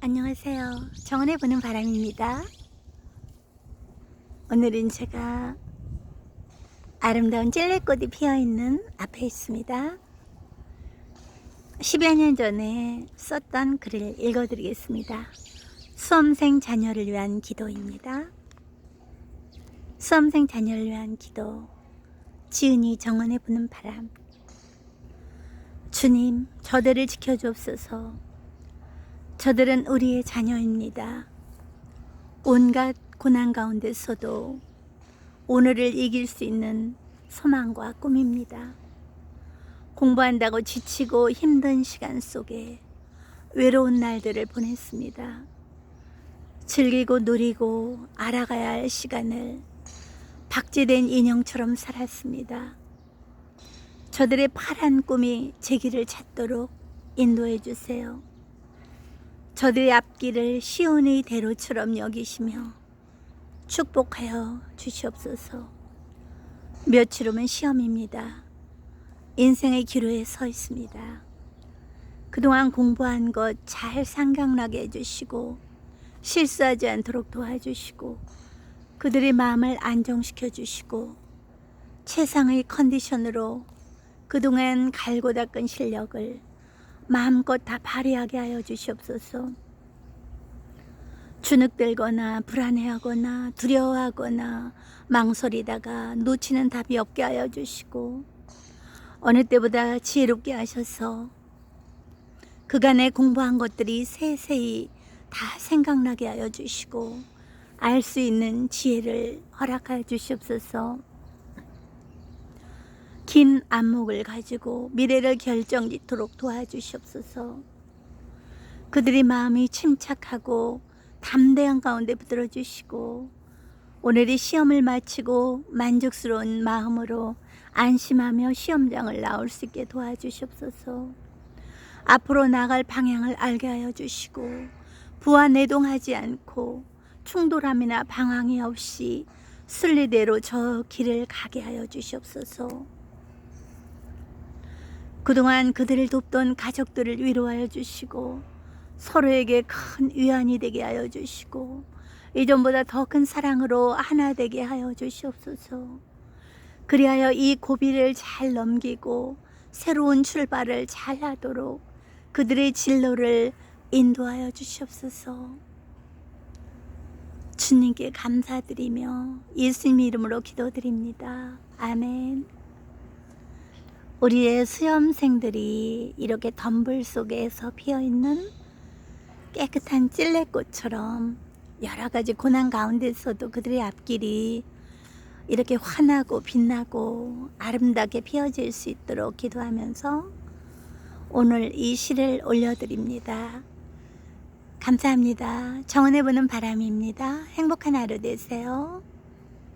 안녕하세요. 정원에 보는 바람입니다. 오늘은 제가 아름다운 찔레꽃이 피어있는 앞에 있습니다. 10여 년 전에 썼던 글을 읽어드리겠습니다. 수험생 자녀를 위한 기도입니다. 수험생 자녀를 위한 기도. 지은이 정원에 부는 바람. 주님, 저들을 지켜주옵소서. 저들은 우리의 자녀입니다. 온갖 고난 가운데서도 오늘을 이길 수 있는 소망과 꿈입니다. 공부한다고 지치고 힘든 시간 속에 외로운 날들을 보냈습니다. 즐기고 누리고 알아가야 할 시간을 박제된 인형처럼 살았습니다. 저들의 파란 꿈이 제 길을 찾도록 인도해 주세요. 저들의 앞길을 시온의 대로처럼 여기시며 축복하여 주시옵소서. 며칠 후면 시험입니다. 인생의 기로에 서 있습니다. 그동안 공부한 것 잘 생각나게 해주시고 실수하지 않도록 도와주시고 그들의 마음을 안정시켜 주시고 최상의 컨디션으로 그동안 갈고 닦은 실력을 마음껏 다 발휘하게 하여 주시옵소서. 주눅들거나 불안해하거나 두려워하거나 망설이다가 놓치는 답이 없게 하여 주시고 어느 때보다 지혜롭게 하셔서 그간에 공부한 것들이 세세히 다 생각나게 하여 주시고 알 수 있는 지혜를 허락하여 주시옵소서. 긴 안목을 가지고 미래를 결정짓도록 도와주시옵소서. 그들의 마음이 침착하고 담대한 가운데 붙들어 주시고 오늘의 시험을 마치고 만족스러운 마음으로 안심하며 시험장을 나올 수 있게 도와주시옵소서. 앞으로 나갈 방향을 알게 하여 주시고 부안내동하지 않고 충돌함이나 방황이 없이 순리대로 저 길을 가게 하여 주시옵소서. 그동안 그들을 돕던 가족들을 위로하여 주시고 서로에게 큰 위안이 되게 하여 주시고 이전보다 더 큰 사랑으로 하나 되게 하여 주시옵소서. 그리하여 이 고비를 잘 넘기고 새로운 출발을 잘 하도록 그들의 진로를 인도하여 주시옵소서. 주님께 감사드리며 예수님 이름으로 기도드립니다. 아멘. 우리의 수험생들이 이렇게 덤불 속에서 피어 있는 깨끗한 찔레꽃처럼 여러 가지 고난 가운데서도 그들의 앞길이 이렇게 환하고 빛나고 아름답게 피어질 수 있도록 기도하면서 오늘 이 시를 올려드립니다. 감사합니다. 정원해 보는 바람입니다. 행복한 하루 되세요.